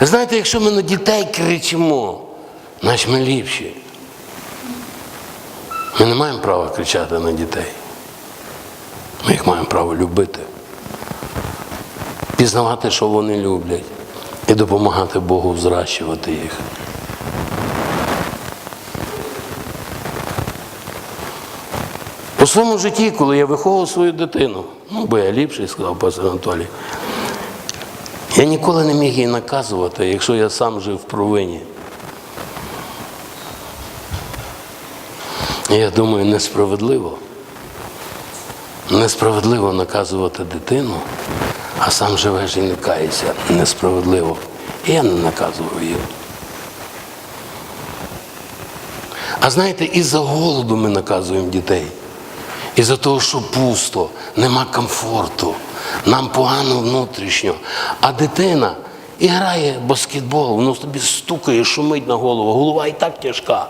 Знаєте, якщо ми на дітей кричимо, значить ми ліпші. Ми не маємо права кричати на дітей. Ми їх маємо право любити, пізнавати, що вони люблять, і допомагати Богу взращувати їх. У своєму житті, коли я виховував свою дитину, ну, бо я ліпший, сказав пастор Анатолій, я ніколи не міг її наказувати, якщо я сам жив в провині. Я думаю, несправедливо. Несправедливо наказувати дитину, а сам живеш і не каєшся. Несправедливо. І я не наказував її. А знаєте, із-за голоду ми наказуємо дітей. Із-за того, що пусто, нема комфорту, нам погано внутрішньо. А дитина і грає баскетбол, воно тобі стукає, шумить на голову, голова і так тяжка.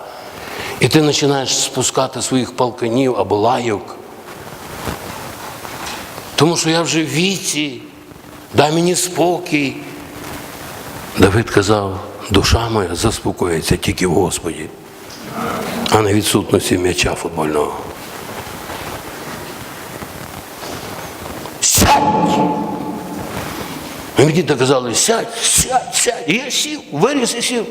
І ти починаєш спускати своїх палканів або лайок. Тому що я вже в віці, дай мені спокій. Давид казав, душа моя заспокоїться тільки в Господі, а не відсутності м'яча футбольного. Сядь! І мені так казали, сядь, сядь, сядь. І я сів, виріс і сів.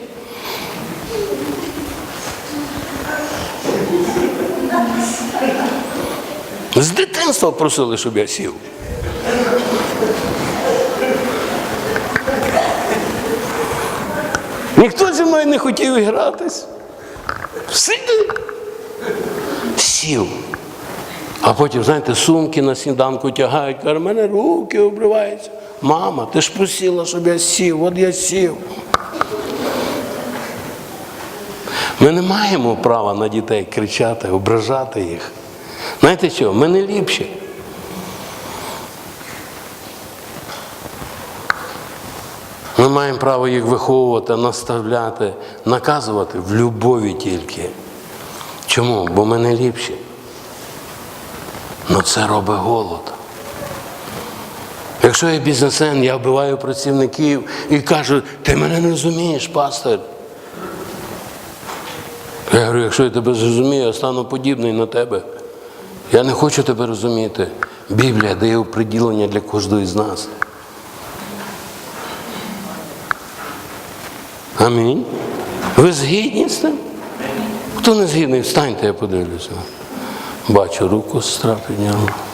З дитинства просили, щоб я сів. Ніхто зі мною не хотів гратись. Сиди. Сів. А потім, знаєте, сумки на сніданку тягають, каже, в мене руки обриваються. Мама, ти ж просила, щоб я сів, от я сів. Ми не маємо права на дітей кричати, ображати їх. Знаєте що? Ми не ліпші. Ми маємо право їх виховувати, наставляти, наказувати в любові тільки. Чому? Бо ми не ліпші. Ну це робить голод. Якщо я бізнесмен, я вбиваю працівників і кажу, ти мене не розумієш, пастор. Я говорю, якщо я тебе зрозумію, я стану подібний на тебе. Я не хочу тебе розуміти. Біблія дає оприділення для кожного з нас. Амінь. Ви згідні з тим? Хто не згідний, встаньте, я подивлюся. Бачу, руку сестра підняла.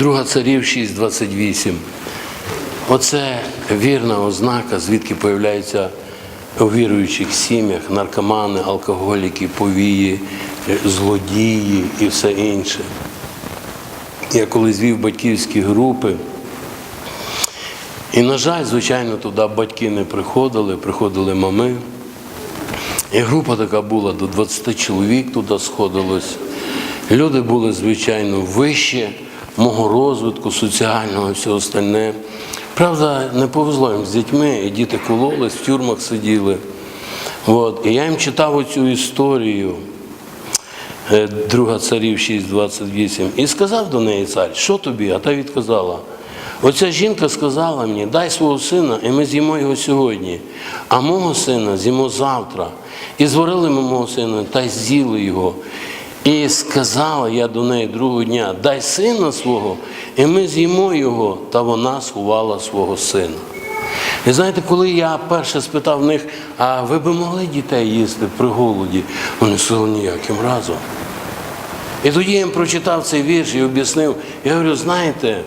Друга царів 6.28. Оце вірна ознака, звідки появляються у віруючих сім'ях наркомани, алкоголіки, повії, злодії і все інше. Я коли звів батьківські групи, і, на жаль, звичайно, туди батьки не приходили, приходили мами. І група така була, до 20 чоловік туди сходилось. Люди були, звичайно, вище мого розвитку, соціального і все остальне. Правда, не повезло їм з дітьми, і діти кололись, в тюрмах сиділи. От. І я їм читав оцю історію. Е, Друга царів 6.28. І сказав до неї цар, що тобі? А та відказала. Оця жінка сказала мені, дай свого сина, і ми з'їмо його сьогодні, а мого сина з'їмо завтра. І зварили ми мого сина та й з'їли його. І сказала я до неї другого дня, дай сина свого, і ми з'їмо його, та вона сховала свого сина. І знаєте, коли я перше спитав в них, а ви би могли дітей їсти при голоді? Вони сказали ніяким разом. І тоді я їм прочитав цей вірш і об'яснив. Я говорю, знаєте,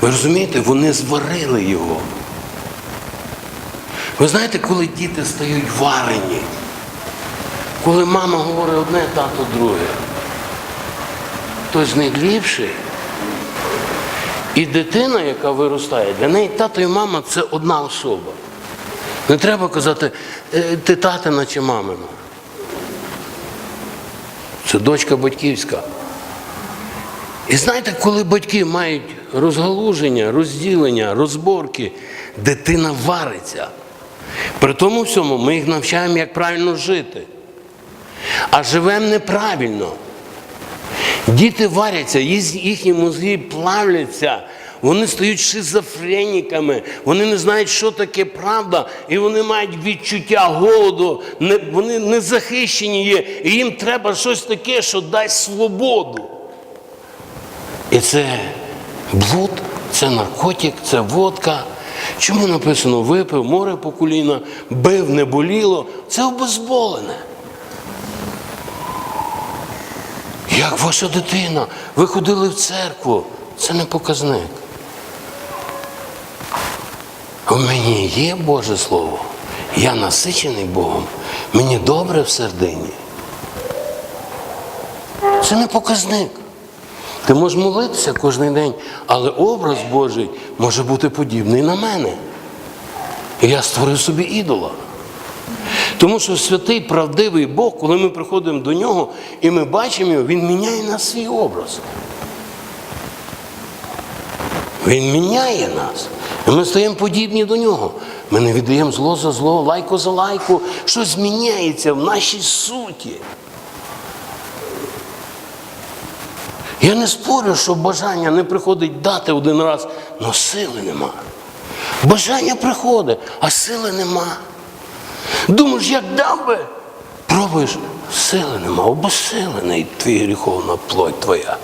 ви розумієте, вони зварили його. Ви знаєте, коли діти стають варені, коли мама говорить одне, тато друге, той з них ліпший. І дитина, яка виростає, для неї тато і мама це одна особа. Не треба казати, «Е, ти татина чи мамина. Це дочка батьківська. І знаєте, коли батьки мають розгалуження, розділення, розборки, дитина вариться. При тому всьому ми їх навчаємо, як правильно жити. А живемо неправильно. Діти варяться, їхні мозги плавляться, вони стають шизофреніками, вони не знають, що таке правда, і вони мають відчуття голоду, не, вони не захищені є, і їм треба щось таке, що дасть свободу. І це блуд, це наркотик, це водка. Чому написано випив, море по коліна, бив, не боліло? Це обезболене. Як ваша дитина? Ви ходили в церкву. Це не показник. У мені є Боже Слово. Я насичений Богом. Мені добре в сердині. Це не показник. Ти можеш молитися кожен день, але образ Божий може бути подібний на мене. І я створив собі ідола. Тому що святий, правдивий Бог, коли ми приходимо до нього і ми бачимо його, він міняє на свій образ. Він міняє нас. І ми стаємо подібні до нього. Ми не віддаємо зло за зло, лайку за лайку. Щось міняється в нашій суті. Я не спорю, що бажання не приходить дати один раз, але сили нема. Бажання приходить, а сили нема. Думаєш, як дав би? Пробуєш, сили нема, обесилений твій гріховна плоть твоя.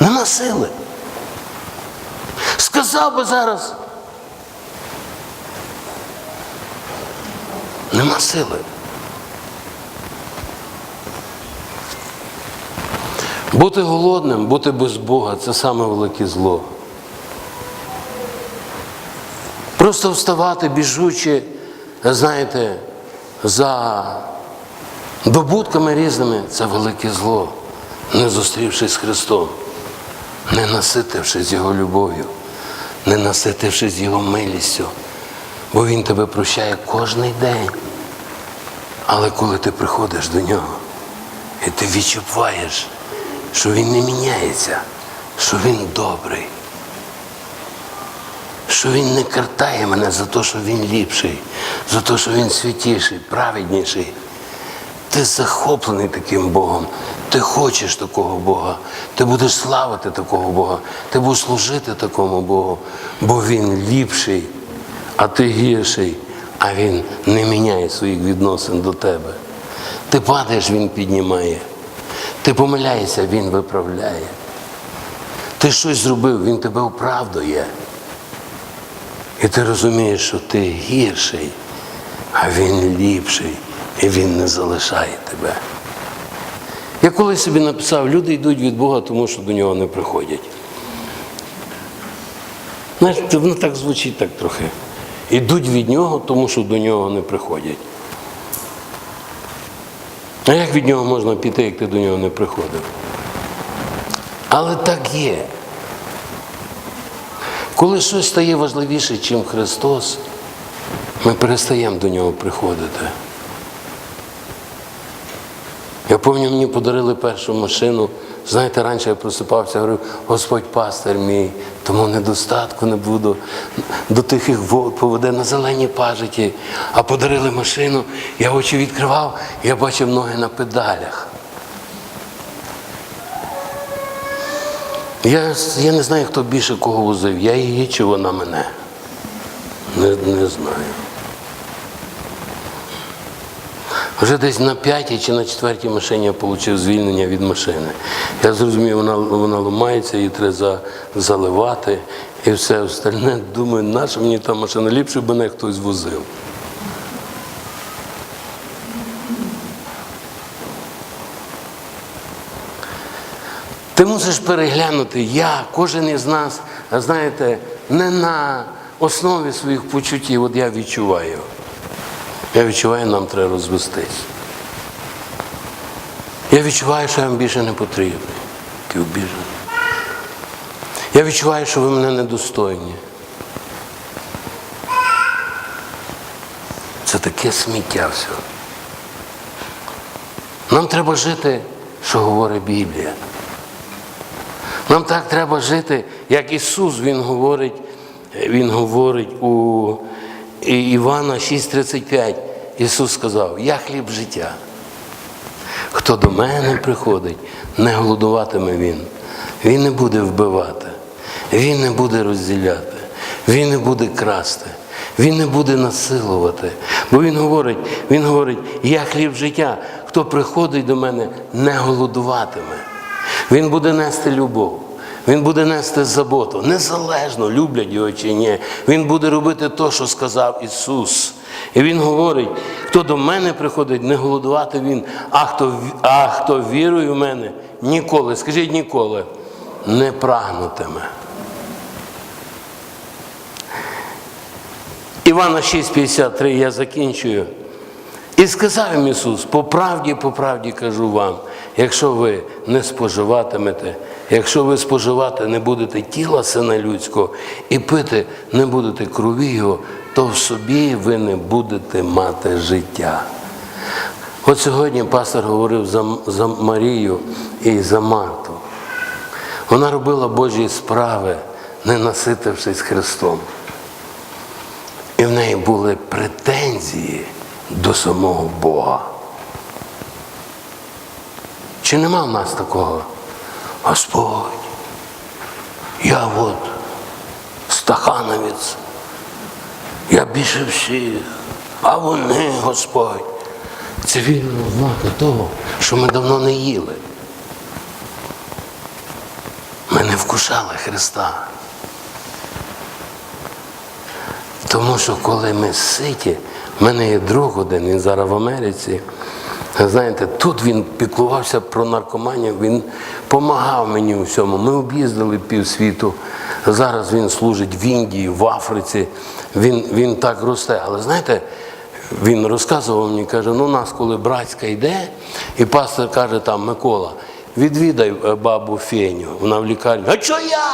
Нема сили. Сказав би зараз. Нема сили. Бути голодним, бути без Бога це саме велике зло. Просто вставати біжучи, знаєте, за добутками різними це велике зло, не зустрівшись з Христом, не наситившись Його любов'ю, не наситившись Його милістю, бо Він тебе прощає кожний день. Але коли ти приходиш до нього і ти відчуваєш, що він не міняється, що він добрий, що він не картає мене за те, що він ліпший, за те, що він святіший, праведніший. Ти захоплений таким Богом, ти хочеш такого Бога, ти будеш славити такого Бога, ти будеш служити такому Богу, бо Він ліпший, а ти гірший, а Він не міняє своїх відносин до тебе. Ти падаєш, Він піднімає. Ти помиляєшся, Він виправляє. Ти щось зробив, Він тебе оправдує. І ти розумієш, що ти гірший, а він ліпший, і він не залишає тебе. Я колись собі написав, люди йдуть від Бога, тому що до нього не приходять. Знаєш, воно так звучить так трохи. Ідуть від нього, тому що до нього не приходять. А як від нього можна піти, як ти до нього не приходив? Але так є. Коли щось стає важливіше, ніж Христос, ми перестаємо до нього приходити. Я пам'ятаю, мені подарили першу машину. Знаєте, раніше я просипався, говорив, Господь пастир мій, тому недостатку не буду. До тихих вод поведе на зелені пажиті. А подарили машину, я очі відкривав, я бачив ноги на педалях. Я, я не знаю, хто більше кого возив, я її чи вона мене. Не, не знаю. Вже десь на п'ятій чи на четвертій машині я отримав звільнення від машини. Я зрозумів, вона, вона ламається, її треба за- заливати і все остальне. Думаю, наша мені та машина ліпше б мене хтось возив. Ти мусиш переглянути, я, кожен із нас, знаєте, не на основі своїх почуттів, от я відчуваю. Я відчуваю, нам треба розвестись. Я відчуваю, що я вам більше не потрібний, який. Я відчуваю, що ви мене недостойні. Це таке сміття все. Нам треба жити, що говорить Біблія. Нам так треба жити, як Ісус, Він говорить, Він говорить у Івана 6,35. Ісус сказав, я хліб життя. Хто до мене приходить, не голодуватиме він. Він не буде вбивати, він не буде розділяти, він не буде красти, він не буде насилувати. Бо він говорить, він говорить, я хліб життя. Хто приходить до мене, не голодуватиме. Він буде нести любов. Він буде нести заботу, незалежно люблять його чи ні. Він буде робити те, що сказав Ісус. І Він говорить: хто до мене приходить, не голодувати він, а хто, а хто вірує в мене, ніколи, скажіть ніколи, не прагнутиме. Івана 6,53 я закінчую. І сказав їм Ісус, по правді, по правді кажу вам, якщо ви не споживатимете, якщо ви споживати не будете тіла сина людського і пити не будете крові Його, то в собі ви не будете мати життя. От сьогодні пастор говорив за, за Марію і за Марту. Вона робила Божі справи, не наситившись Христом. І в неї були претензії до самого Бога. Чи нема в нас такого? Господь, я от стахановець, я більше всіх, а вони, Господь. Це вірна ознака того, що ми давно не їли. Ми не вкушали Христа. Тому що коли ми ситі, в мене є друг один, він зараз в Америці. Знаєте, тут він піклувався про наркоманів, він допомагав мені у всьому. Ми об'їздили півсвіту. Зараз він служить в Індії, в Африці. Він, він так росте. Але знаєте, він розказував мені, каже, ну у нас, коли братська йде, і пастор каже там, Микола, відвідай е, бабу Феню, вона в лікарні. А що я?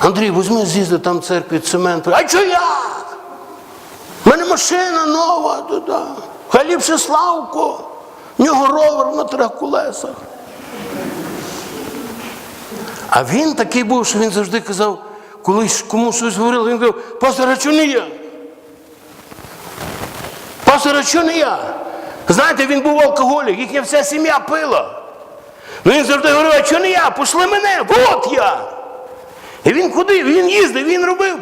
Андрій, візьми з'їзди там церкві цемент. А що я? У мене машина нова туди. Хай ліпше Славко. В нього ровер на трьох колесах. А він такий був, що він завжди казав, коли комусь щось говорив, він казав, пастор, а чого не я? Пастор, а чого не я? Знаєте, він був алкоголік, їхня вся сім'я пила. Ну він завжди говорив, а чого не я? Пошли мене, от я. І він ходив, він їздив, він робив.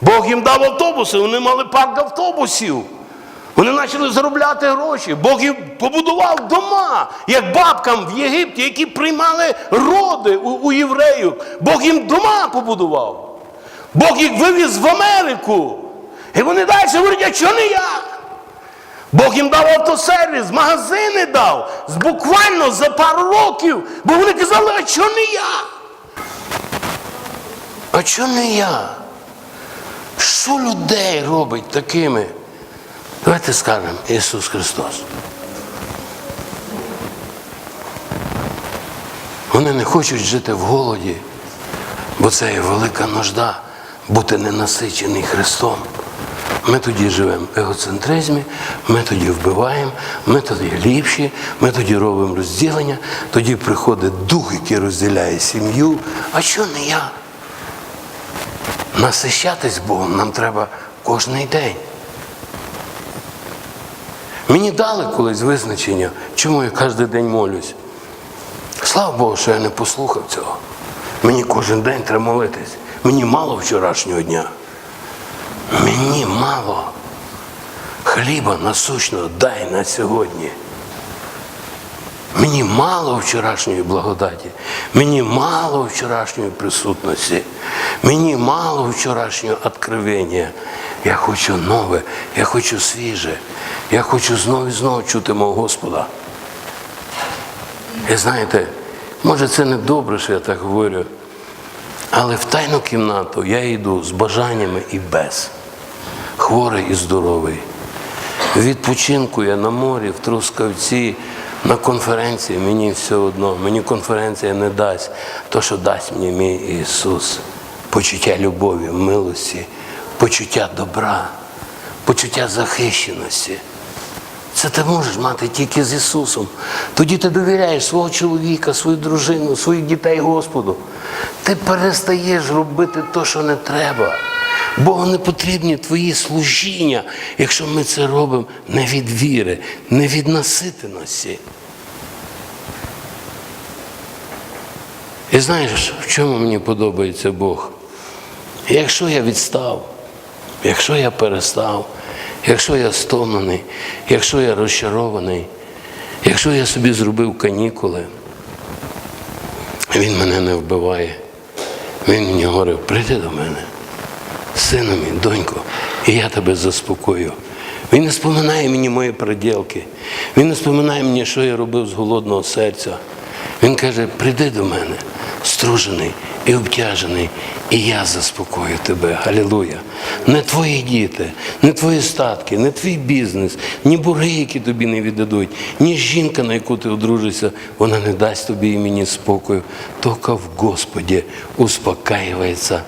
Бог їм дав автобуси, вони мали парк автобусів. Вони почали заробляти гроші. Бог їм побудував дома, як бабкам в Єгипті, які приймали роди у, у євреїв. Бог їм дома побудував. Бог їх вивіз в Америку. І вони далі говорять, а чого не я? Бог їм дав автосервіс, магазини дав. Буквально за пару років. Бо вони казали, а чого не я? А чого не я? Що людей робить такими? Давайте скажемо Ісус Христос. Вони не хочуть жити в голоді, бо це є велика нужда бути ненасичений Христом. Ми тоді живемо в егоцентризмі, ми тоді вбиваємо, ми тоді ліпші, ми тоді робимо розділення, тоді приходить дух, який розділяє сім'ю. А що не я? Насищатись Богом нам треба кожний день. Мені дали колись визначення, чому я кожен день молюсь. Слава Богу, що я не послухав цього. Мені кожен день треба молитись. Мені мало вчорашнього дня. Мені мало хліба насущного дай на сьогодні. Мені мало вчорашньої благодаті, мені мало вчорашньої присутності, мені мало вчорашнього откровення. Я хочу нове, я хочу свіже, я хочу знову і знову чути мого Господа. І знаєте, може це не добре, що я так говорю, але в тайну кімнату я йду з бажаннями і без, хворий і здоровий. Відпочинку я на морі, в Трускавці, на конференції мені все одно. Мені конференція не дасть то, що дасть мені мій Ісус. Почуття любові, милості, почуття добра, почуття захищеності. Це ти можеш мати тільки з Ісусом. Тоді ти довіряєш свого чоловіка, свою дружину, своїх дітей Господу. Ти перестаєш робити те, що не треба. Богу не потрібні твої служіння, якщо ми це робимо не від віри, не від наситеності. І знаєш, в чому мені подобається Бог? Якщо я відстав, якщо я перестав, якщо я стомлений, якщо я розчарований, якщо я собі зробив канікули, він мене не вбиває. Він мені говорив, прийди до мене, сину мій, донько, і я тебе заспокою. Він не споминає мені мої приділки. Він не споминає мені, що я робив з голодного серця. Він каже, прийди до мене, стружений і обтяжений, і я заспокою тебе. Галілуя. Не твої діти, не твої статки, не твій бізнес, ні борги, які тобі не віддадуть, ні жінка, на яку ти одружишся, вона не дасть тобі і мені спокою. Тільки в Господі успокаюється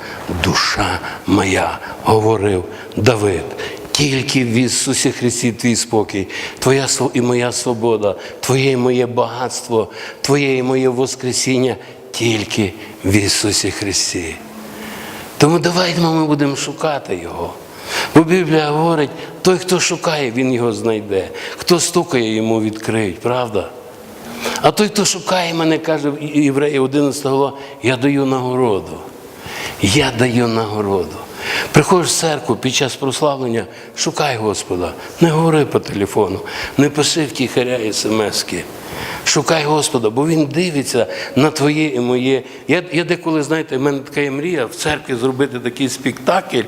душа моя, говорив Давид. Тільки в Ісусі Христі твій спокій, Твоя і моя свобода, Твоє і моє багатство, Твоє і моє Воскресіння тільки в Ісусі Христі. Тому давайте ми будемо шукати Його. Бо Біблія говорить, той, хто шукає, він його знайде. Хто стукає, йому відкриють, правда? А той, хто шукає мене, каже Євреї 11 глава, я даю нагороду. Я даю нагороду. Приходиш в церкву під час прославлення, шукай Господа, не говори по телефону, не пиши в тихаря смски. Шукай Господа, бо Він дивиться на твоє і моє. Я, я деколи, знаєте, в мене така є мрія в церкві зробити такий спектакль,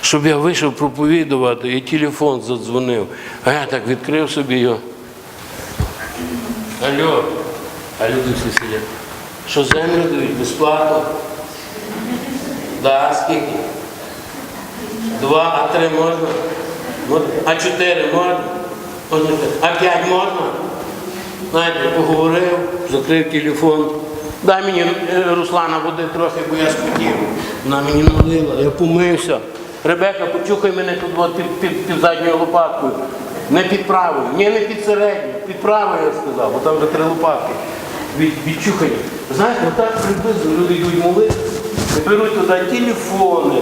щоб я вийшов проповідувати і телефон задзвонив. А я так відкрив собі його. Алло, а люди всі сидять. Що землю дають безплатно? Да, скільки? Два, а три можна? А чотири? Можна. А п'ять можна? Знаєте, поговорив, закрив телефон. Дай мені е, Руслана води трохи, бо я спотів. Вона мені налила, я помився. Ребека, почухай мене тут під, під, під задньою лопаткою. Не під правою, ні, не під середньою, під правою я сказав, бо там вже три лопатки. Від, відчухані. Знаєте, отак приблизно люди йдуть молитися, беруть туди телефони,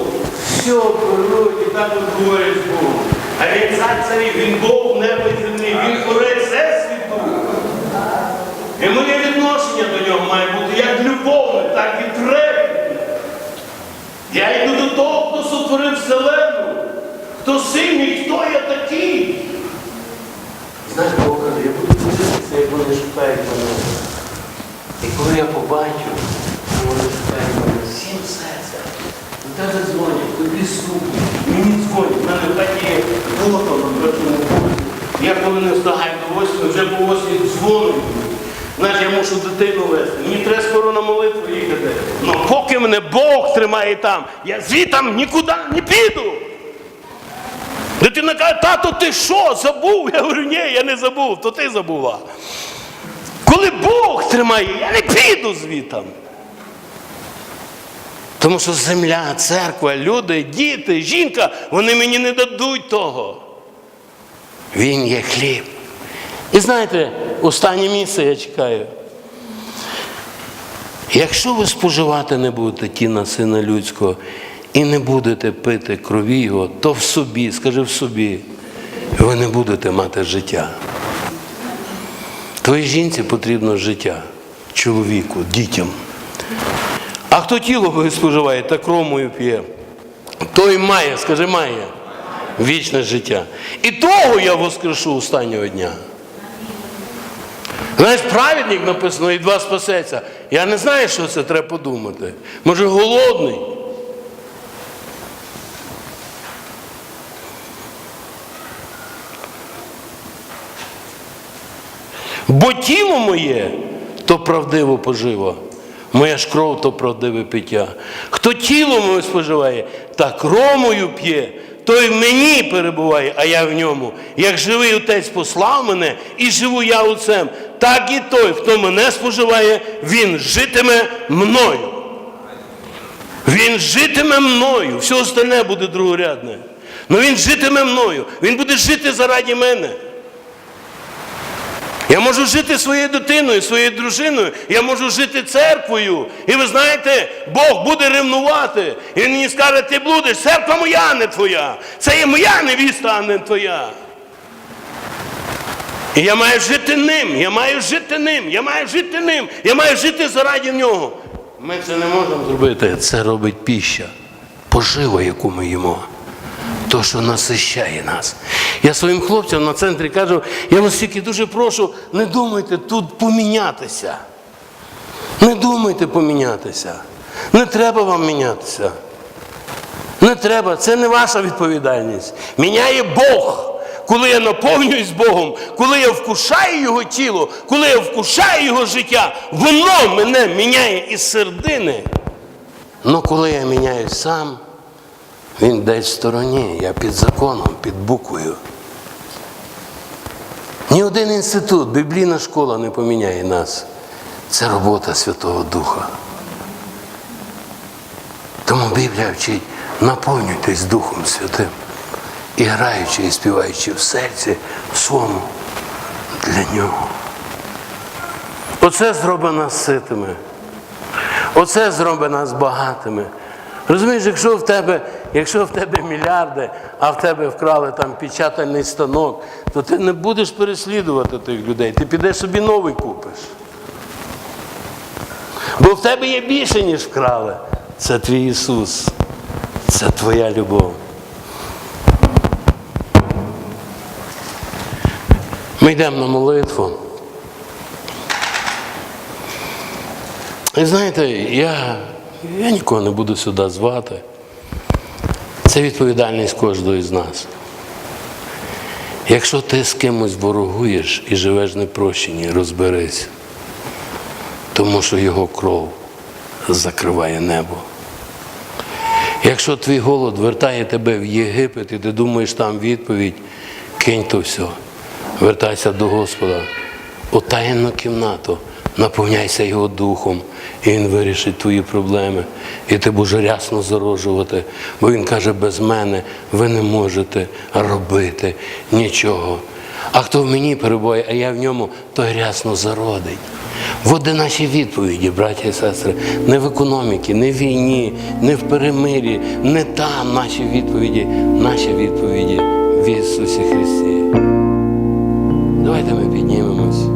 все беруть і так от говорять з Богом. А він цар царів, він Бог небо землі, він творець всесвіту. І моє відношення до нього має бути як любовне, так і трепетне. Я йду до того, хто сотворив вселену, хто сильний, хто я такий. Знаєш, Бог каже, я буду дивитися, як вони шукають мене. І коли я побачу, що вони шукають мене всім серцем, до тебе дзвонять, тобі стукнуть, мені дзвонять, в мене в хаті є фото на першому поверсі. Я коли не встигаю до восьми, вже по восьмій дзвонить. Знаєш, я мушу дитину вести. Мені треба скоро на молитву їхати. Мене Бог тримає там, я звітам нікуди не піду. Дитина каже, тато, ти що, забув? Я говорю, ні, я не забув, то ти забула. Коли Бог тримає, я не піду звітам. Тому що земля, церква, люди, діти, жінка, вони мені не дадуть того. Він є хліб. І знаєте, останнє місце я чекаю. Якщо ви споживати не будете тіла сина людського і не будете пити крові його, то в собі, скажи в собі, ви не будете мати життя. Твоїй жінці потрібно життя, чоловіку, дітям. А хто тіло споживає та кромою п'є, той має, скажи, має вічне життя. І того я воскрешу останнього дня. Знаєш, праведник написано, і два спасеться. Я не знаю, що це треба подумати. Може, голодний. Бо тіло моє то правдиво поживо, моя ж кров то правдиве пиття. Хто тіло моє споживає, та кров мою п'є, той в мені перебуває, а я в ньому. Як живий отець послав мене, і живу я отцем, так і той, хто мене споживає, він житиме мною. Він житиме мною. Все остальне буде другорядне. Ну він житиме мною. Він буде жити заради мене. Я можу жити своєю дитиною, своєю дружиною, я можу жити церквою. І ви знаєте, Бог буде ревнувати. І він мені скаже, ти блудиш, церква моя, не твоя. Це є моя невіста, а не твоя. І я маю жити ним, я маю жити ним, я маю жити ним, я маю жити заради нього. Ми це не можемо зробити. Це робить піща, пожива, яку ми їмо. То, що насищає нас. Я своїм хлопцям на центрі кажу, я вас тільки дуже прошу, не думайте тут помінятися. Не думайте помінятися. Не треба вам мінятися. Не треба, це не ваша відповідальність. Міняє Бог. Коли я наповнююсь Богом, коли я вкушаю Його тіло, коли я вкушаю Його життя, воно мене міняє із середини. Ну коли я міняюсь сам, він десь в стороні, я під законом, під буквою. Ні один інститут, біблійна школа не поміняє нас. Це робота Святого Духа. Тому Біблія вчить, наповнюйтесь Духом Святим і граючи і співаючи в серці в для нього. Оце зробить нас ситими. Оце зробить нас багатими. Розумієш, якщо в тебе, якщо в тебе мільярди, а в тебе вкрали там печатальний станок, то ти не будеш переслідувати тих людей, ти підеш собі новий купиш. Бо в тебе є більше, ніж вкрали. Це твій Ісус, це твоя любов. Ми йдемо на молитву. І знаєте, я, я нікого не буду сюди звати. Це відповідальність кожного з нас. Якщо ти з кимось ворогуєш і живеш в непрощенні, розберись. Тому що його кров закриває небо. Якщо твій голод вертає тебе в Єгипет, і ти думаєш там відповідь, кинь то все, вертайся до Господа, у таємну кімнату, наповняйся Його духом, і Він вирішить твої проблеми. І ти будеш рясно зароджувати, бо Він каже, без мене ви не можете робити нічого. А хто в мені перебуває, а я в ньому, той рясно зародить. Де наші відповіді, браті і сестри, не в економіці, не в війні, не в перемирі, не там наші відповіді, наші відповіді в Ісусі Христі. Давайте ми піднімемось.